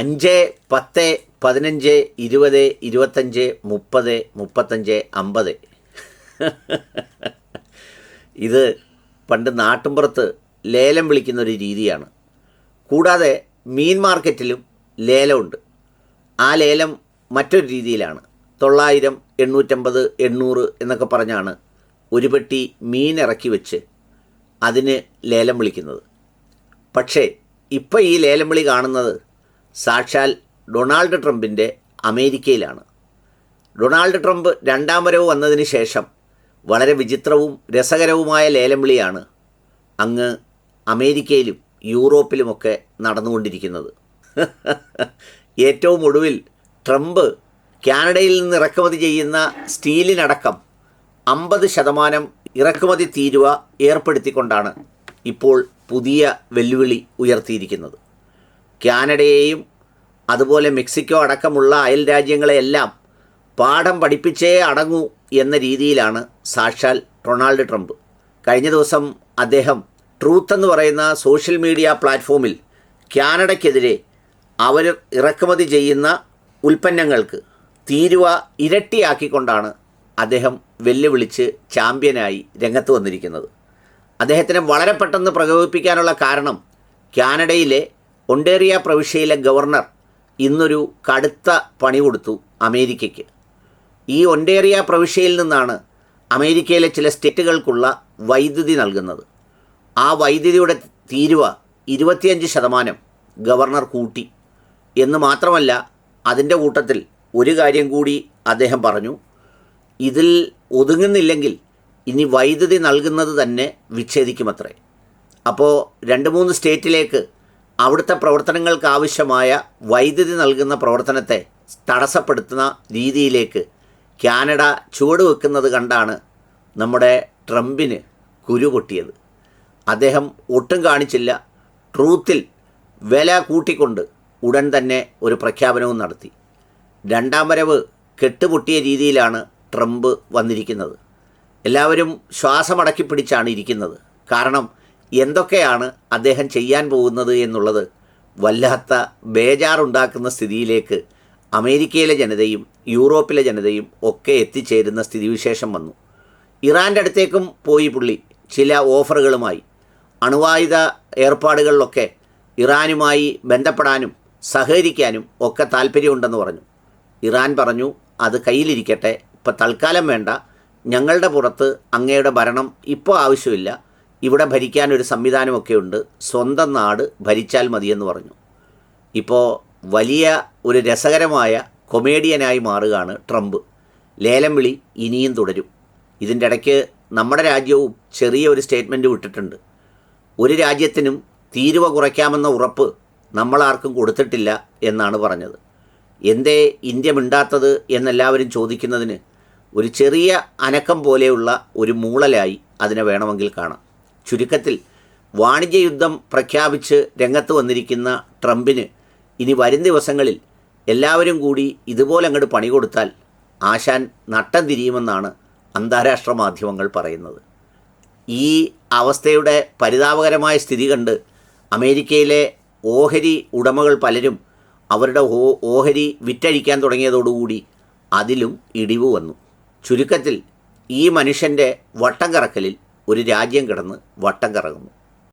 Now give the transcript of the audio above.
അഞ്ച് പത്ത് പതിനഞ്ച് ഇരുപത് ഇരുപത്തഞ്ച് മുപ്പത് മുപ്പത്തഞ്ച് അമ്പത്. ഇത് പണ്ട് നാട്ടിൻപുറത്ത് ലേലം വിളിക്കുന്ന ഒരു രീതിയാണ്. കൂടാതെ മീൻ മാർക്കറ്റിലും ലേലമുണ്ട്. ആ ലേലം മറ്റൊരു രീതിയിലാണ്. തൊള്ളായിരം എണ്ണൂറ്റമ്പത് എണ്ണൂറ് എന്നൊക്കെ പറഞ്ഞാണ് ഒരു പെട്ടി മീൻ ഇറക്കി വെച്ച് അതിന് ലേലം വിളിക്കുന്നത്. പക്ഷേ ഇപ്പോൾ ഈ ലേലം വിളി കാണുന്നത് സാക്ഷാൽ ഡൊണാൾഡ് ട്രംപിന്റെ അമേരിക്കയിലാണ്. ഡൊണാൾഡ് ട്രംപ് രണ്ടാം വരവ് വന്നതിന് ശേഷം വളരെ വിചിത്രവും രസകരവുമായ ലേലം വിളിയാണ് അങ്ങ് അമേരിക്കയിലും യൂറോപ്പിലുമൊക്കെ നടന്നുകൊണ്ടിരിക്കുന്നത്. ഏറ്റവും ഒടുവിൽ ട്രംപ് കാനഡയിൽ നിന്ന് ഇറക്കുമതി ചെയ്യുന്ന സ്റ്റീലിനടക്കം അമ്പത് ശതമാനം ഇറക്കുമതി തീരുവ ഏർപ്പെടുത്തിക്കൊണ്ടാണ് ഇപ്പോൾ പുതിയ വെല്ലുവിളി ഉയർത്തിയിരിക്കുന്നത്. കാനഡയെയും അതുപോലെ മെക്സിക്കോ അടക്കമുള്ള അയൽ രാജ്യങ്ങളെയെല്ലാം പാഠം പഠിപ്പിച്ചേ അടങ്ങൂ എന്ന രീതിയിലാണ് സാക്ഷാൽ ഡൊണാൾഡ് ട്രംപ്. കഴിഞ്ഞ ദിവസം അദ്ദേഹം ട്രൂത്ത് എന്ന് പറയുന്ന സോഷ്യൽ മീഡിയ പ്ലാറ്റ്ഫോമിൽ കാനഡയ്ക്കെതിരെ അവർ ഇറക്കുമതി ചെയ്യുന്ന ഉൽപ്പന്നങ്ങൾക്ക് തീരുവ ഇരട്ടിയാക്കിക്കൊണ്ടാണ് അദ്ദേഹം വെല്ലുവിളിച്ച് ചാമ്പ്യനായി രംഗത്ത് വന്നിരിക്കുന്നത്. അദ്ദേഹത്തിനെ വളരെ പെട്ടെന്ന് പ്രകോപിപ്പിക്കാനുള്ള കാരണം കാനഡയിലെ ഒണ്ടേറിയ പ്രവിശ്യയിലെ ഗവർണർ ഇന്നൊരു കടുത്ത പണി കൊടുത്തു അമേരിക്കയ്ക്ക്. ഈ ഒണ്ടേറിയ പ്രവിശ്യയിൽ നിന്നാണ് അമേരിക്കയിലെ ചില സ്റ്റേറ്റുകൾക്കുള്ള വൈദ്യുതി നൽകുന്നത്. ആ വൈദ്യുതിയുടെ തീരുവ ഇരുപത്തിയഞ്ച് ശതമാനം ഗവർണർ കൂട്ടി. എന്ന് മാത്രമല്ല അതിന്റെ കൂട്ടത്തിൽ ഒരു കാര്യം കൂടി അദ്ദേഹം പറഞ്ഞു. ഇതിൽ ഒതുങ്ങുന്നില്ലെങ്കിൽ ഇനി വൈദ്യുതി നൽകുന്നത് തന്നെ വിച്ഛേദിക്കുമത്രേ. അപ്പോൾ രണ്ട് മൂന്ന് സ്റ്റേറ്റിലേക്ക് അവിടുത്തെ പ്രവർത്തനങ്ങൾക്ക് ആവശ്യമായ വൈദ്യുതി നൽകുന്ന പ്രവർത്തനത്തെ തടസ്സപ്പെടുത്തുന്ന രീതിയിലേക്ക് കാനഡ ചുവടുവെക്കുന്നത് കണ്ടാണ് നമ്മുടെ ട്രംപിന് കുരു പൊട്ടിയത്. അദ്ദേഹം ഒട്ടും കാണിച്ചില്ല. ട്രൂത്തിൽ വില കൂട്ടിക്കൊണ്ട് ഉടൻ തന്നെ ഒരു പ്രഖ്യാപനവും നടത്തി. രണ്ടാം വരവ് കെട്ടുപൊട്ടിയ രീതിയിലാണ് ട്രംപ് വന്നിരിക്കുന്നത്. എല്ലാവരും ശ്വാസമടക്കി പിടിച്ചാണ് ഇരിക്കുന്നത്. കാരണം എന്തൊക്കെയാണ് അദ്ദേഹം ചെയ്യാൻ പോകുന്നത് എന്നുള്ളത് വല്ലാത്ത ബേജാറുണ്ടാക്കുന്ന സ്ഥിതിയിലേക്ക് അമേരിക്കയിലെ ജനതയും യൂറോപ്പിലെ ജനതയും ഒക്കെ എത്തിച്ചേരുന്ന സ്ഥിതിവിശേഷം വന്നു. ഇറാന്റെ അടുത്തേക്കും പോയി പുള്ളി. ചില ഓഫറുകളുമായി. അണുവായുധ ഏർപ്പാടുകളിലൊക്കെ ഇറാനുമായി ബന്ധപ്പെടാനും സഹകരിക്കാനും ഒക്കെ താല്പര്യമുണ്ടെന്ന് പറഞ്ഞു. ഇറാൻ പറഞ്ഞു അത് കയ്യിലിരിക്കട്ടെ. ഇപ്പം തൽക്കാലം വേണ്ട. ഞങ്ങളുടെ പുറത്ത് അങ്ങയുടെ ഭരണം ഇപ്പോൾ ആവശ്യമില്ല. ഇവിടെ ഭരിക്കാൻ ഒരു സംവിധാനമൊക്കെ ഉണ്ട്. സ്വന്തം നാട് ഭരിച്ചാൽ മതിയെന്ന് പറഞ്ഞു. ഇപ്പോൾ വലിയ ഒരു രസകരമായ കൊമേഡിയനായി മാറുകയാണ് ട്രംപ്. ലേലം വിളി ഇനിയും തുടരും. ഇതിന്റെ ഇടയ്ക്ക് നമ്മുടെ രാജ്യവും ചെറിയ ഒരു സ്റ്റേറ്റ്മെന്റ് വിട്ടിട്ടുണ്ട്. ഒരു രാജ്യത്തിനും തീരുവ കുറയ്ക്കാമെന്ന ഉറപ്പ് നമ്മളാർക്കും കൊടുത്തിട്ടില്ല എന്നാണ് പറഞ്ഞത്. എന്തേ ഇന്ത്യ മിണ്ടാത്തത് എന്നെല്ലാവരും ചോദിക്കുന്നതിന് ഒരു ചെറിയ അനക്കം പോലെയുള്ള ഒരു മൂളലായി അതിനെ വേണമെങ്കിൽ കാണാം. ചുരുക്കത്തിൽ വാണിജ്യ യുദ്ധം പ്രഖ്യാപിച്ച് രംഗത്ത് വന്നിരിക്കുന്ന ട്രംപിന് ഇനി വരും ദിവസങ്ങളിൽ എല്ലാവരും കൂടി ഇതുപോലെ അങ്ങോട്ട് പണി കൊടുത്താൽ ആശാൻ നട്ടം തിരിയുമെന്നാണ് അന്താരാഷ്ട്ര മാധ്യമങ്ങൾ പറയുന്നത്. ഈ അവസ്ഥയുടെ പരിതാപകരമായ സ്ഥിതി കണ്ട് അമേരിക്കയിലെ ഓഹരി ഉടമകൾ പലരും അവരുടെ ഓഹരി വിറ്റഴിക്കാൻ തുടങ്ങിയതോടുകൂടി അതിലും ഇടിവ് വന്നു. ചുരുക്കത്തിൽ ഈ മനുഷ്യന്റെ വട്ടം കറക്കലിൽ ഒരു രാജ്യം കിടന്ന് വട്ടം കറങ്ങുന്നു.